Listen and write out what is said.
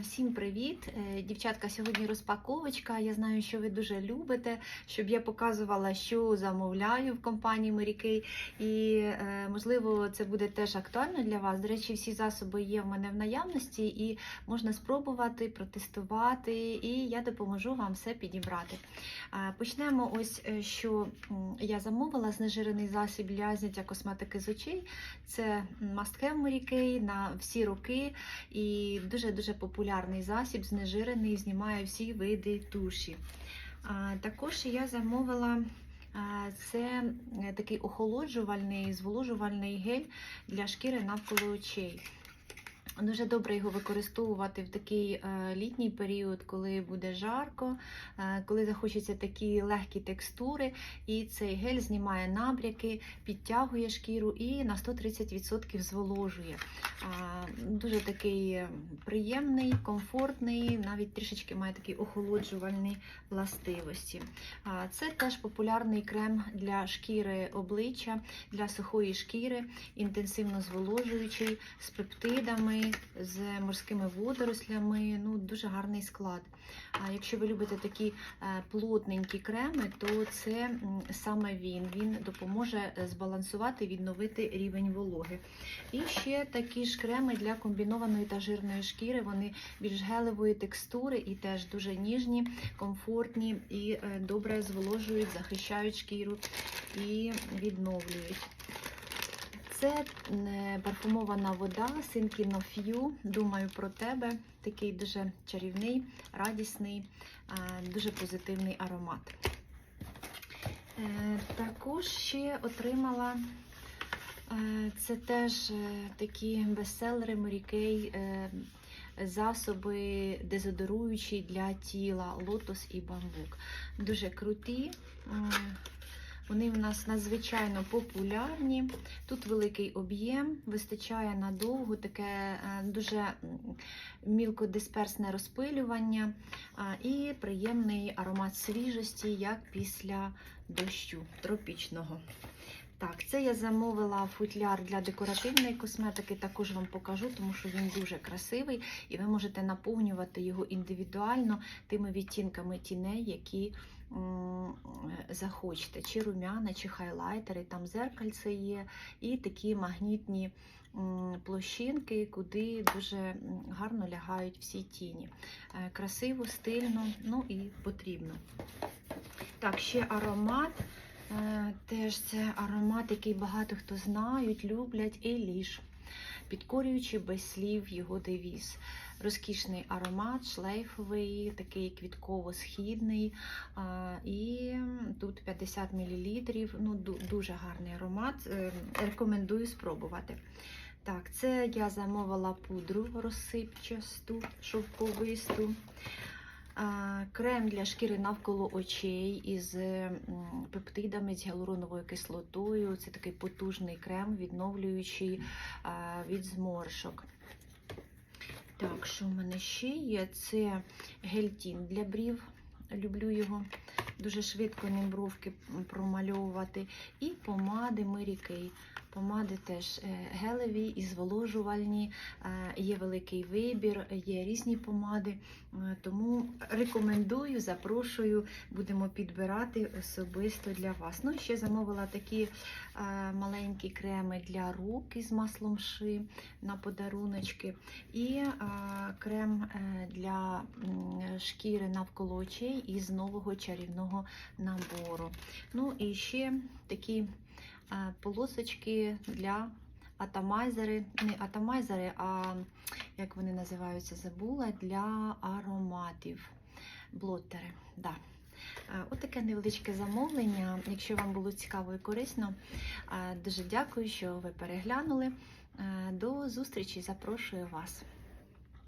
Всім привіт! Е, Дівчатка, сьогодні розпаковочка. Я знаю, що ви дуже любите, щоб я показувала, що замовляю в компанії Mary І е, можливо, це буде теж актуально для вас. До речі, всі засоби є в мене в наявності, і можна спробувати, протестувати, і я допоможу вам все підібрати. Почнемо ось, е, що я замовила знежирений засіб для зняття косметики з очей. Це Have Mary на всі роки і дуже-дуже популярний засіб, знежирений, знімає всі види туші. Також я замовила це е, такий охолоджувальний, зволожувальний гель для шкіри навколо очей. Дуже добре його використовувати в такий е, літній період, коли буде жарко, е, коли захочеться такі легкі текстури, і цей гель знімає набряки, підтягує шкіру і на 130% зволожує. Дуже такий е, приємний, комфортний, навіть трішечки має такі охолоджувальні властивості. Це теж популярний крем для шкіри обличчя, для сухої шкіри, інтенсивно зволожуючий, з пептидами, з морськими водорослями. Ну, дуже гарний склад. А якщо ви любите такі е, плотненькі креми, то це саме він. Він допоможе збалансувати, відновити рівень вологи. І ще такі ж креми для комбінованої та жирної шкіри. Вони більш гелевої текстури і теж дуже ніжні, комфортні і е, добре зволожують, захищають шкіру і відновлюють. Це е, парфумована вода Синкіно Ф'ю. Думаю про тебе. Такий дуже чарівний, радісний, е, дуже позитивний аромат. Е, Також ще отримала це теж такі бестселери е, засоби дезодоруючі для тіла лотос і бамбук. Дуже круті. Вони в нас надзвичайно популярні. Тут великий об'єм, вистачає надовго, таке е, дуже мілкодисперсне розпилювання і приємний аромат свіжості, як після дощу тропічного. Так, це я замовила футляр для декоративної косметики, також вам покажу, тому що він дуже красивий, і ви можете наповнювати його індивідуально тими відтінками тіней, які захочете, чи румяна, чи хайлайтери, там зеркальце є, і такі магнітні площинки, куди дуже гарно лягають всі тіні. Е, Красиво, стильно, ну і потрібно. Так, ще аромат. Е, Теж це аромат, який багато хто знають, люблять, Еліш. Підкорюючи без слів його девіз. Розкішний аромат, шлейфовий, такий квітково-східний. І тут 50 мл. Ну, дуже гарний аромат. е, Рекомендую спробувати. Так, це я замовила пудру розсипчасту, шовковисту. Крем для шкіри навколо очей із пептидами, з гіалуроновою кислотою. Це такий потужний крем, відновлюючий від зморшок. Так, що в мене ще є? Це гельтін для брів. Люблю його дуже швидко ним бровки промальовувати. І помади Mary. Помади теж е, гелеві і зволожувальні, е, є великий вибір, є різні помади. Е, Тому рекомендую, запрошую, будемо підбирати особисто для вас. Ну, ще замовила такі маленькі креми для рук із маслом ши на подаруночки. І крем для шкіри навколо очей із нового чарівного набору. Ну і ще такі полосочки для атомайзери, не атомайзери, а як вони називаються, забула для ароматів. Блотери. Да. Е, Отаке невеличке замовлення. Якщо вам було цікаво і корисно, е, дуже дякую, що ви переглянули. Е, До зустрічі, запрошую вас.